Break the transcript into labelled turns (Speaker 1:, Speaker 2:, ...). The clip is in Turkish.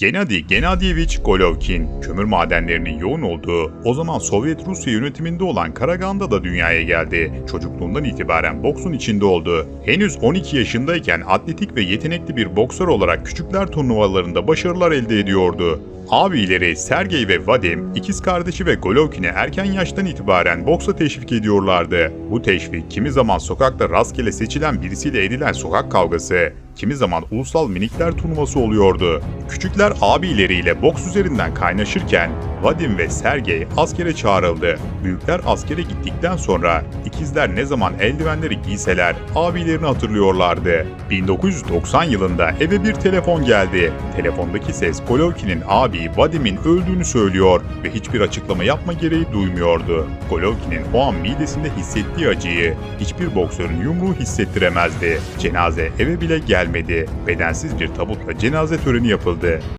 Speaker 1: Gennady Gennadyevich Golovkin, kömür madenlerinin yoğun olduğu, o zaman Sovyet Rusya yönetiminde olan Karaganda da dünyaya geldi. Çocukluğundan itibaren boksun içinde oldu. Henüz 12 yaşındayken atletik ve yetenekli bir boksör olarak küçükler turnuvalarında başarılar elde ediyordu. Abileri Sergey ve Vadim, ikiz kardeşi ve Golovkin'i erken yaştan itibaren boksa teşvik ediyorlardı. Bu teşvik kimi zaman sokakta rastgele seçilen birisiyle edilen sokak kavgası, kimi zaman ulusal minikler turnuvası oluyordu. Küçükler abileriyle boks üzerinden kaynaşırken Vadim ve Sergey askere çağrıldı. Büyükler askere gittikten sonra ikizler ne zaman eldivenleri giyseler abilerini hatırlıyorlardı. 1990 yılında eve bir telefon geldi. Telefondaki ses Golovkin'in abi Vadim'in öldüğünü söylüyor ve hiçbir açıklama yapma gereği duymuyordu. Golovkin'in o an midesinde hissettiği acıyı hiçbir boksörün yumruğu hissettiremezdi. Cenaze eve bile gelmedi. Bedensiz bir tabutla cenaze töreni yapıldı.